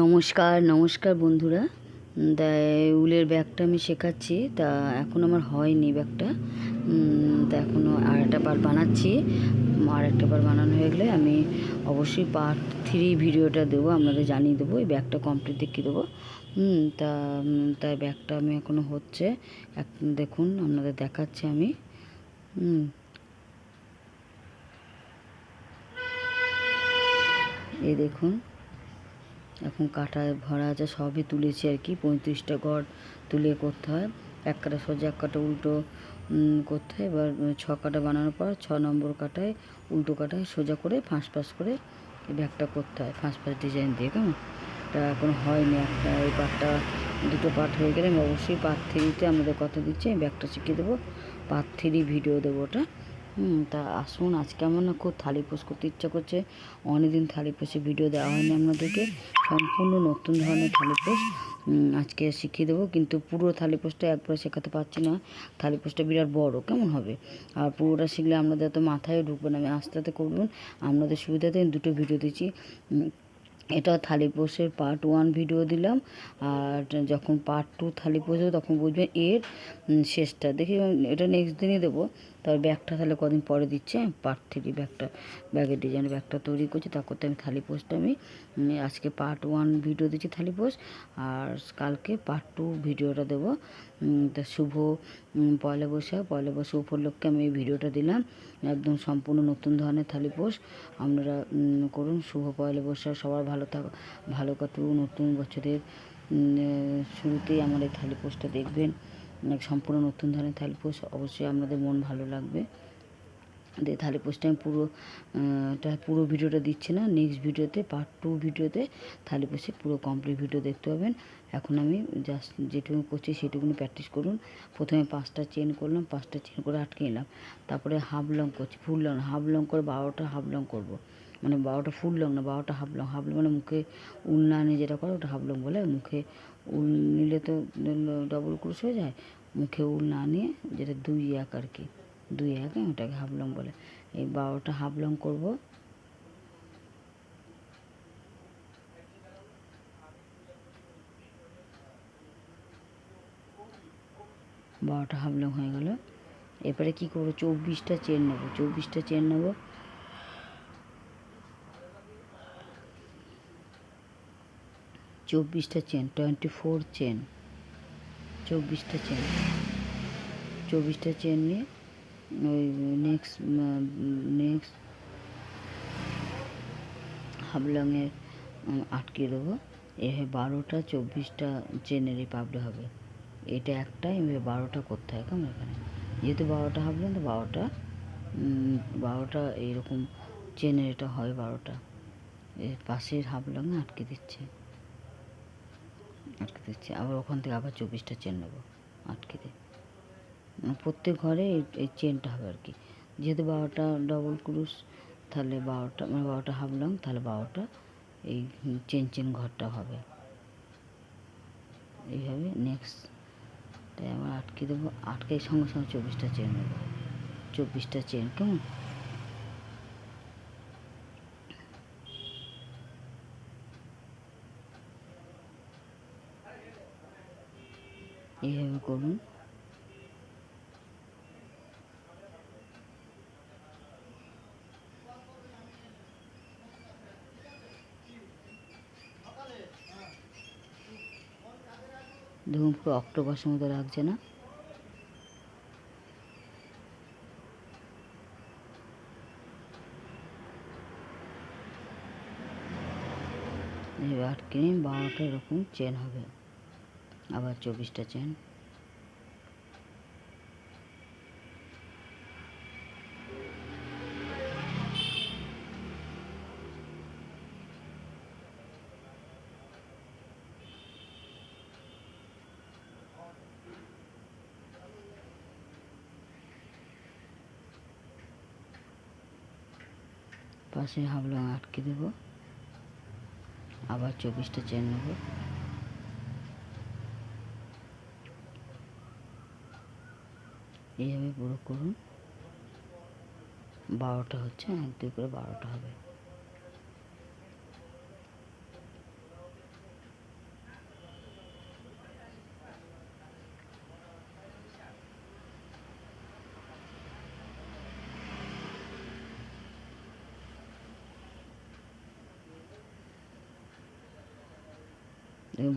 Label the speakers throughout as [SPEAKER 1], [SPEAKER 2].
[SPEAKER 1] নমস্কার নমস্কার বন্ধুরা। তা, উলের ব্যাগটা আমি শেখাচ্ছি। তা, এখন আমার হয়নি ব্যাগটা। তা এখনও আর একটা পার্ট বানাচ্ছি। আর একটা পার্ট বানানো হয়ে গেলে আমি অবশ্যই পার্ট থ্রি ভিডিওটা দেবো। আপনাদের জানিয়ে দেবো। এই ব্যাগটা কমপ্লিট দেখিয়ে দেবো। তা তাই ব্যাগটা আমি এখনও হচ্ছে। এক, দেখুন, আপনাদের দেখাচ্ছি আমি। হুম এই দেখুন। এখন ভরা আছে, সবই তুলেছি আর কি। পঁয়ত্রিশটা ঘর তুলে করতে হয়। এক কাটা সোজা এক কাটা উল্টো করতে হয়। এবার ছ কাটা বানানোর পর ছ নম্বর কাটায়, উল্টো কাটায় সোজা করে ফাঁস ফাঁস করে এই ব্যাগটা করতে হয়। ফাঁস ফাঁস ডিজাইন দিয়ে, কেমন? তা এখন হয়নি একটা, এই পার্টটা দুটো পার্ট হয়ে গেলে আমি অবশ্যই পার্ট থ্রিতে আমাদের কথা দিচ্ছি, আমি ব্যাগটা শিখিয়ে দেবো। পার্ট থ্রি ভিডিও দেবো ওটা। হুম, তা আসুন, আজকে আমার না খুব থালি পোস্ট করতে ইচ্ছা করছে। অনেকদিন থালি পোষে ভিডিও দেওয়া হয়নি আপনাদেরকে। সম্পূর্ণ নতুন ধরনের থালি পোস্ট আজকে শিখিয়ে দেবো। কিন্তু পুরো থালি পোস্টটা একবার শেখাতে পারছি না। থালি পোস্টটা বিরাট বড়, কেমন হবে? আর পুরোটা শিখলে আপনাদের তো মাথায় ঢুকবে না। আমি আস্তে আস্তে করবেন আপনাদের সুবিধাতে দুটো ভিডিও দিচ্ছি। এটা থালি পোষের পার্ট ওয়ান ভিডিও দিলাম। আর যখন পার্ট টু থালি পোষে তখন বুঝবেন এর শেষটা। দেখি, এটা নেক্সট দিনই দেবো। তার ব্যাগটা তাহলে কদিন পরে দিচ্ছে পার্ট থ্রি ব্যাগটা, ব্যাগের ডিজাইন ব্যাগটা তৈরি করছি, তা করতে আমি থালি পোস্টটা আমি আজকে পার্ট ওয়ান ভিডিও দিচ্ছি থালি পোস্ট আর কালকে পার্ট টু ভিডিওটা দেবো। তা শুভ পয়লা বৈশাখ পয়লা বৈশাখ উপলক্ষে আমি এই ভিডিওটা দিলাম। একদম সম্পূর্ণ নতুন ধরনের থালি পোস্ট আপনারা করুন, শুভ পয়লা বৈশাখ, সবার ভালো থাক, ভালো কাটুক, নতুন বছরের শুরুতেই আমার এই থালি পোস্টটা দেখবেন। সম্পূর্ণ নতুন ধরনের থালি পোস্ট অবশ্যই আপনাদের মন ভালো লাগবে। দিয়ে থালি পোস্টে আমি পুরো পুরো ভিডিওটা দিচ্ছি না নেক্সট ভিডিওতে পার্ট টু ভিডিওতে থালি পোস্টে পুরো কমপ্লিট ভিডিও দেখতে পাবেন। এখন আমি জাস্ট যেটুকু করছি সেটুকুনি প্র্যাকটিস করুন। প্রথমে পাঁচটা চেন করলাম, পাঁচটা চেন করে আটকে নিলাম। তারপরে হাফ লং করছি ফুল লং হাফ লং করে বারোটা হাফ লং করব। মানে বারোটা ফুল লং না, বারোটা হাফ লং হাফ লং মানে মুখে উল না যেটা করে, ওটা হাফ লং বলে মুখে উল নিলে তো ডবল ক্রুশ হয়ে যায়। মুখে উল না নিয়ে যেটা দুই এক আর কি, দুই এক ওটাকে হাফ লং বলে। এই বারোটা হাফ লং করব। বারোটা হাফ লং হয়ে গেল। এরপরে কি করব? চব্বিশটা চেন নেব। চব্বিশটা চেন নেব। চব্বিশটা চেন, টোয়েন্টি ফোর চেন। চব্বিশটা চেন চব্বিশটা চেন নিয়ে ওই নেক্সট নেক্সট হাবলংয়ে আটকে দেবো। এভাবে বারোটা, চব্বিশটা চেনের এই পাবলে হবে। এটা একটা, এভাবে বারোটা করতে হয় কেমন এখানে? যেহেতু বারোটা হাবলেন তো বারোটা বারোটা এইরকম চেনের এটা হয় বারোটা। এর পাশের হাবলংয়ে আটকে দিচ্ছে। আটকে দিচ্ছি। আবার ওখান থেকে আবার চব্বিশটা চেন নেব, আটকে দিয়ে মানে প্রত্যেক ঘরে এই চেনটা হবে আর কি। যেহেতু বারোটা ডবল ক্রুশ তাহলে বারোটা মানে বারোটা হাফ লং তাহলে বারোটা এই চেন চেন ঘরটা হবে। এইভাবে নেক্সট তাই আবার আটকে দেবো, আটকে সঙ্গে সঙ্গে চব্বিশটা চেন নেব। চব্বিশটা চেন, কেমন? এইভাবে করুন। দেখুন পুরো অক্টোপাসের মতো লাগছে না এবার নিয়ে বারোটা এরকম চেন হবে। আবার চব্বিশটা চেন। পাশে হাবলং আটকে দেবো। আবার চব্বিশটা চেন নেব। এইভাবে পুরো করুন। বারোটা হচ্ছে এক দুই করে বারোটা হবে।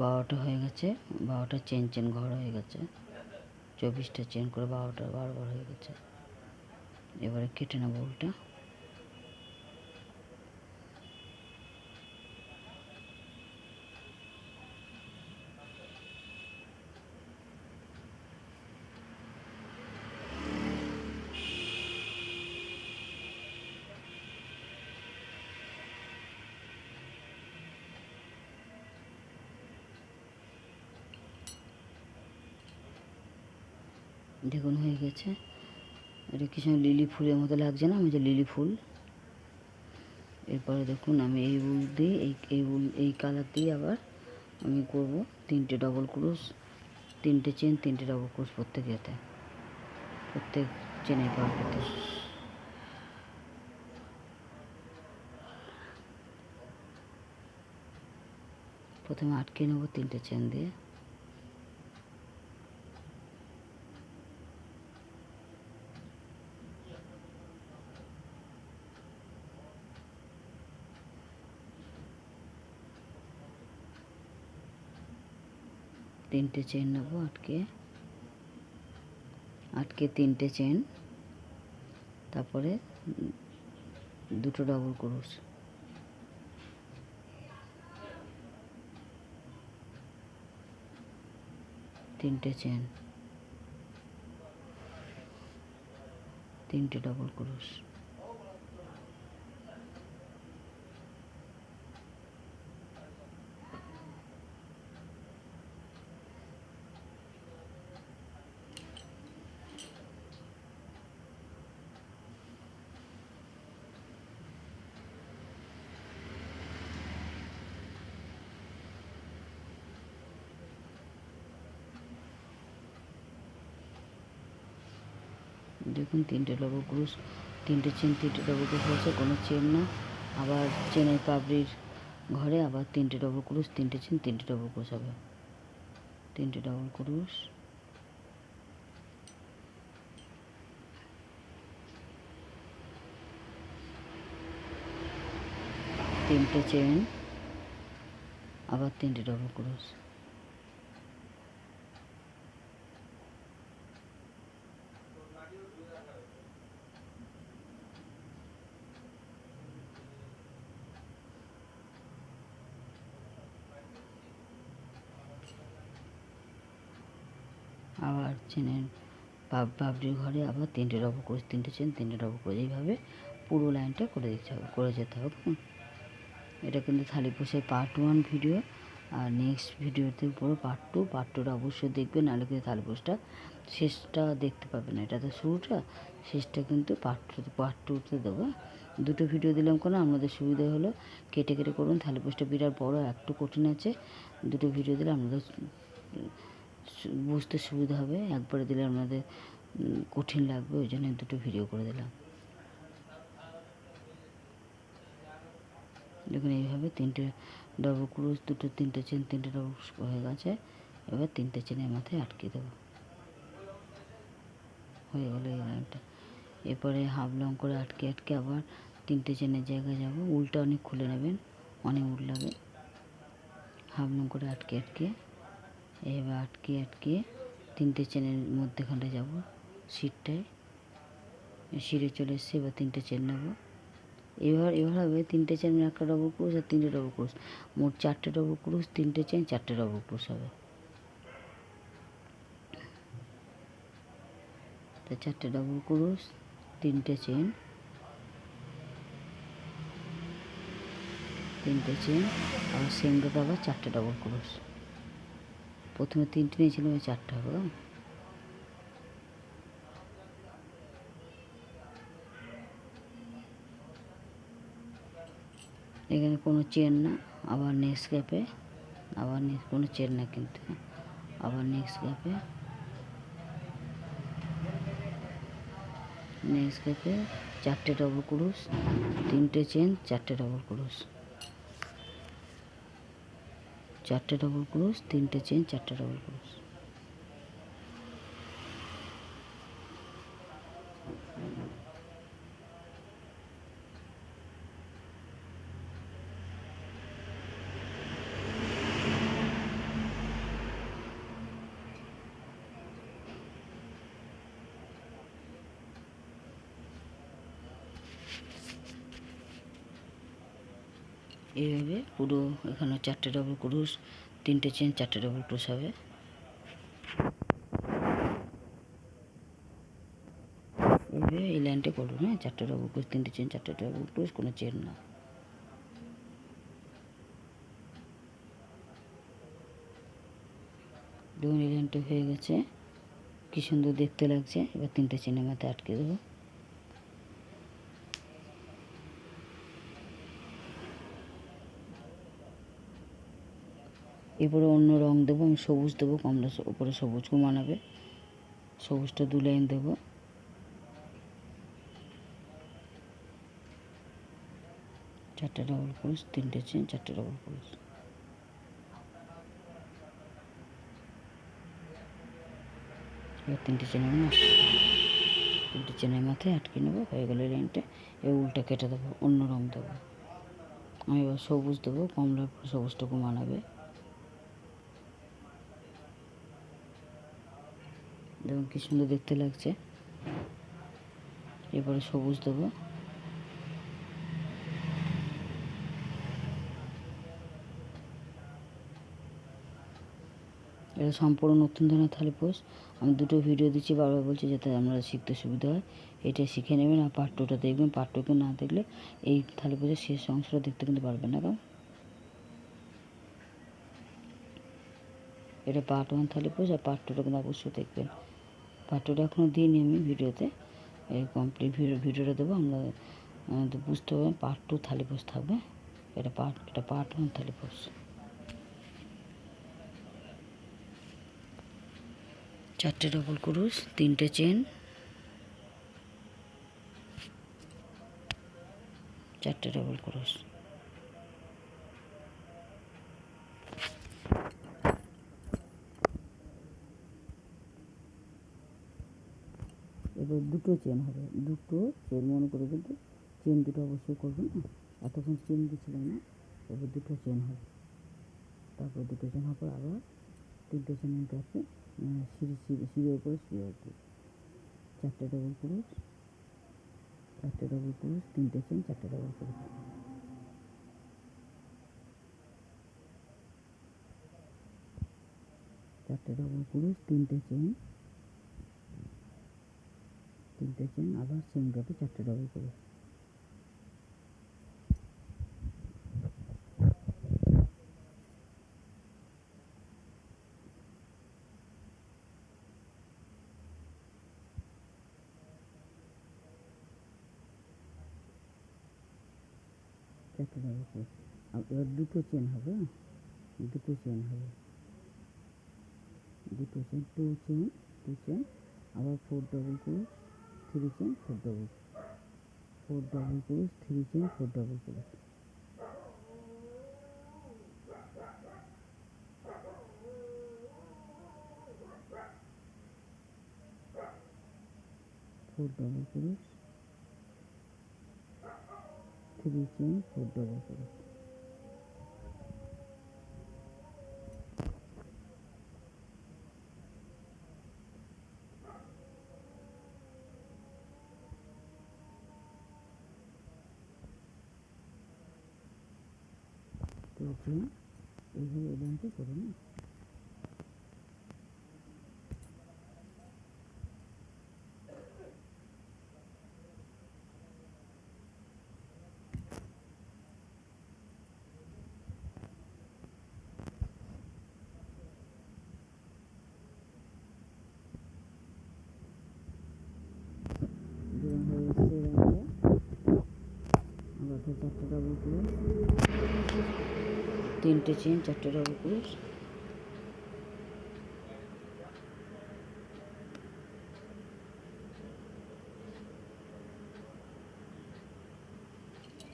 [SPEAKER 1] বারোটা হয়ে গেছে, বারোটা চেন চেন ঘর হয়ে গেছে। চব্বিশটা চেন করে বারোটা বারোবার হয়ে গেছে। এবারে কেটে নেব উল্টা। দেখুন হয়ে গেছে। এটা কিছু লিলি ফুলের মতো লাগছে না, আমি যে লিলি ফুল। এরপরে দেখুন আমি এই উল দিয়ে, এই এই উল, এই কালার দিয়ে আবার আমি করব তিনটে ডবল ক্রুশ তিনটে চেন তিনটে ডবল ক্রুশ প্রত্যেক এতে। প্রত্যেক চেনের পার্কেতে প্রথমে আটকে নেব তিনটে চেন দিয়ে। তিনটে চেন নেব আটকে। আটকে তিনটে চেন তারপরে দুটো ডবল ক্রুশ তিনটে চেন তিনটে ডবল ক্রুশ দেখুন তিনটে ডবল ক্রুশ তিনটে চেন তিনটে ডবল ক্রুশ হয়েছে, কোনো চেন না। আবার চেনের পাবড়ির ঘরে আবার তিনটে ডবল ক্রুশ তিনটে চেন তিনটে ডবল ক্রুশ হবে। তিনটে ডবল ক্রুশ তিনটে চেন আবার তিনটে ডবল ক্রুশ আবার চেনের পাব পাবড়ির ঘরে আবার তিনটে ডবল ক্রোশ তিনটে চেন, তিনটে ডবল ক্রোশ এইভাবে পুরো লাইনটা করে দিতে হবে, করে যেতে হবে। এটা কিন্তু থালি পোষের পার্ট ওয়ান ভিডিও আর নেক্সট ভিডিওতে পুরো পার্ট টু পার্ট টুটা অবশ্যই দেখবেন, নাহলে কিন্তু থালি পোষটা শেষটা দেখতে পাবে না। এটা তো শুরুটা, শেষটা কিন্তু পার্ট টু পার্ট টুতে দেবো দুটো ভিডিও দিলাম কোনো? আমাদের সুবিধা হলো কেটে কেটে করুন থালি পোষটা বিরাট বড় একটু কঠিন আছে। দুটো ভিডিও দিলে আপনাদের বুঝতে সুবিধা হবে। একবারে দিলে আপনাদের কঠিন লাগবে, ওই জন্য দুটো ভিডিও করে দিলাম। দেখুন, এইভাবে তিনটে ডবল ক্রুশ দুটো তিনটে চেন তিনটে ডবল হয়ে গেছে। এবার তিনটে চেনের মাথায় আটকে দেবো। হয়ে গেলো এই লাইনটা। এরপরে হাফ লং করে আটকে আটকে আবার তিনটে চেনের জায়গায় যাব। উলটা অনেক খুলে নেবেন, অনেক উল লাগে হাফ লং করে আটকে আটকে এবার আটকে আটকে তিনটে চেনের মধ্যেখানটা যাব, সিটটায়। সিটে চলে এসছে, এবার তিনটে চেন নেব। এবার এবার হবে তিনটে চেন একটা ডবল ক্রুশ আর তিনটে ডবল ক্রুশ মোট চারটে ডবল ক্রুশ তিনটে চেন, চারটে ডবল ক্রুশ হবে। চারটে ডবল ক্রুশ তিনটে চেন। তিনটে চেন আর সেম রোড আবার চারটে ডবল ক্রুশ প্রথমে তিনটে নিয়েছিলাম ওই চারটে হবে। এখানে কোনো চেন না, আবার নেক্সট গ্যাপে আবার কোনো চেন না কিন্তু। আবার নেক্সট গ্যাপে নেক্সট গ্যাপে চারটে ডবল ক্রুশ তিনটে চেন চারটে ডবল ক্রুশ চারটে ডবল ক্রোশ তিনটে চেন চারটে ডবল ক্রুশ এইভাবে পুরো এখানে চারটে ডবল ক্রুশ তিনটে চেন চারটে ডবল ক্রুশ হবে। এইভাবে এই লাইনটা করুন হ্যাঁ? চারটে ডবল ক্রুশ তিনটে চেন চারটে ডবল ক্রুশ কোনো চেন না। দেখুন এই লাইনটা হয়ে গেছে, কি সুন্দর দেখতে লাগছে, এবার তিনটে চেনের মাথায় আটকে দেবো। এরপরে অন্য রং দেবো, আমি সবুজ দেবো, কমলা উপরে সবুজ মানাবে। সবুজটা দু লাইন দেবো। চারটে ডবল ক্রুশ তিনটে চেন চারটে ডবল ক্রুশ এবার তিনটে চেনের মানে তিনটে চেনের মাথায় আটকে নেব, হয়ে গেলে লাইনটা। এবার উল্টা কেটে দেবো, অন্য রং দেবো। আমি এবার সবুজ দেবো, কমলার সবুজটুকু মানাবে। দেখুন কি সুন্দর দেখতে লাগছে। এরপরে সবুজ দেবো। এটা সম্পূর্ণ নতুন ধরনের থালি পোষ আমি দুটো ভিডিও দিচ্ছি, বারবার বলছি যাতে আমরা শিখতে সুবিধা হয়। এটা শিখে নেবেন আর পার্ট টুটা দেখবেন। পার্ট টুকে না দেখলে এই থালি পোষের শেষ অংশটা দেখতে কিন্তু পারবেন না কারণ এটা পার্ট ওয়ান থালি পোষ আর পার্ট টুটা কিন্তু অবশ্যই দেখবেন। পার্ট টুটা এখনও দিইনি আমি ভিডিওতে। এই কমপ্লিট ভিডিও ভিডিওটা দেবো, আমরা তো বুঝতে পারবেন পার্ট টু থালি পোষ থাকবে। এটা পার্ট এটা পার্ট ওয়ান থালি পোষ চারটে ডবল ক্রুশ তিনটে চেন চারটে ডবল ক্রুশ এবার দুটো চেন হবে। দুটো চেন মনে করে কিন্তু চেন দুটো অবশ্যই করবেন না। এতক্ষণ চেন দিয়েছিলাম না এবার দুটো চেন হবে। তারপর দুটো চেন হওয়ার পর আবার তিনটে চেন কাছে আহ, সিঁড়ি সিঁড়ি সিঁড়ির উপরে শুয়ে উঠবে চারটে ডবল ক্রুশ চারটে ডবল ক্রুশ তিনটে চেন চারটে ডবল ক্রুশ চারটে ডবল ক্রুশ তিনটে চেন তিনটে চেন আবার সেম গ্যাপে চারটে ডবল করে চারটে ডবল আর এবার দুটো চেন হবে হ্যাঁ? দুটো চেন হবে। দুটো chain two chain two chain আবার four double crochet three chain four double four double crochet three chain four double crochet four double crochet three chain four double crochet two chain এইভাবে এই লাইনটা করুন না দুজন হয়ে এসছে এই লাইনটা আবার ফের চারটে ডবল ক্রোশ তিনটে চেন, চারটে ডবল ক্রোশ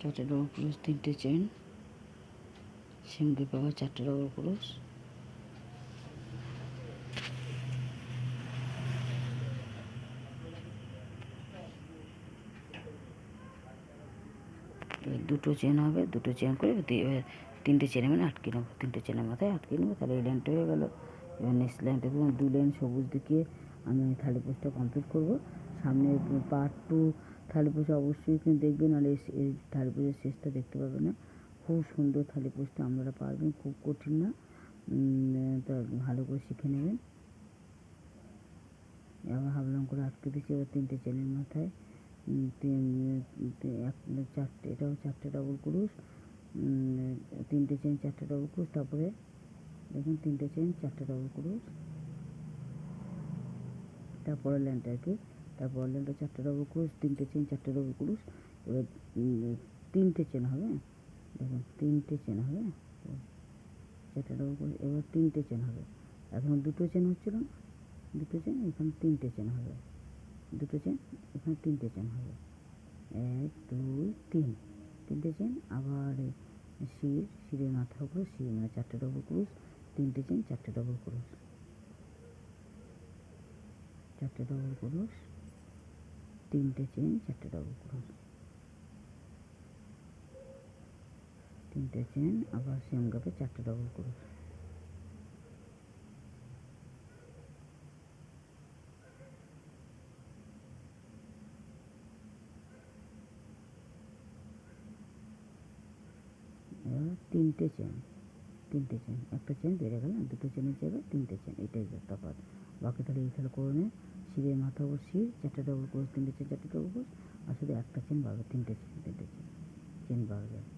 [SPEAKER 1] চারটে ডবল ক্রোশ তিনটে চেন। সিমকে পাওয়া চারটে ডবল ক্রোশ এবার দুটো চেন হবে, দুটো চেন করে তিনটে চেনে মানে আটকে নেব, তিনটে চেনের মাথায় আটকে নেব, তাহলে এই লাইনটা হয়ে গেলো। এবার নেক্সট লাইনটা দেখুন, দু লাইন সবুজ দিকে আমি থালি পোস্টটা কমপ্লিট করব। সামনে পার্ট টু থালি পোস্ট অবশ্যই কিন্তু দেখবেন নাহলে এই- থালি পোস্টের শেষটা দেখতে পাবে না। খুব সুন্দর থালি পোস্ত আপনারা পারবেন, খুব কঠিন না। তা ভালো করে শিখে নেবেন। এবার হাফলং করে আটকে দিচ্ছি, এবার তিনটে চেনের মাথায়। চারটে, এটাও চারটে ডবল ক্রুশ তিনটে চেন চারটে ডবল ক্রুশ তারপরে দেখুন তিনটে চেন চারটে ডবল ক্রুশ তারপরে ল্যান্ড আর কি, তারপর ল্যান্ডটা চারটে ডবল ক্রুশ তিনটে চেন চারটে ডবল ক্রুশ এবার তিনটে চেন হবে, দেখুন তিনটে চেন হবে, চারটে ডবল ক্রুশ এবার তিনটে চেন হবে, এখন দুটো চেন হচ্ছিল দুটো চেন এখন তিনটে চেন হবে। দুটো চেন এখানে তিনটে চেন হবে। এক, দুই, তিন। তিনটে চেন আবার শির, শিরের মাথার উপরে শির মানে চারটে ডবল ক্রুশ তিনটে চেন চারটে ডবল ক্রুশ চারটে ডবল ক্রুশ তিনটে চেন চারটে ডবল ক্রুশ তিনটে চেন আবার সেম গাপে চারটে ডবল ক্রুশ এবার তিনটে চেন তিনটে চেন একটা চেন বেড়ে গেল দুটো চেনের জায়গায় তিনটে চেন এটাই তফাৎ। বাকি তাহলে এই তাহলে করে নে, শিরের মাথা উপর শির, চারটে ডবল কোষ তিনটে চেন চারটে ডবল কোষ আর শুধু একটা চেন বাড়বে তিনটে চেন তিনটে চেন চেন বাড়বে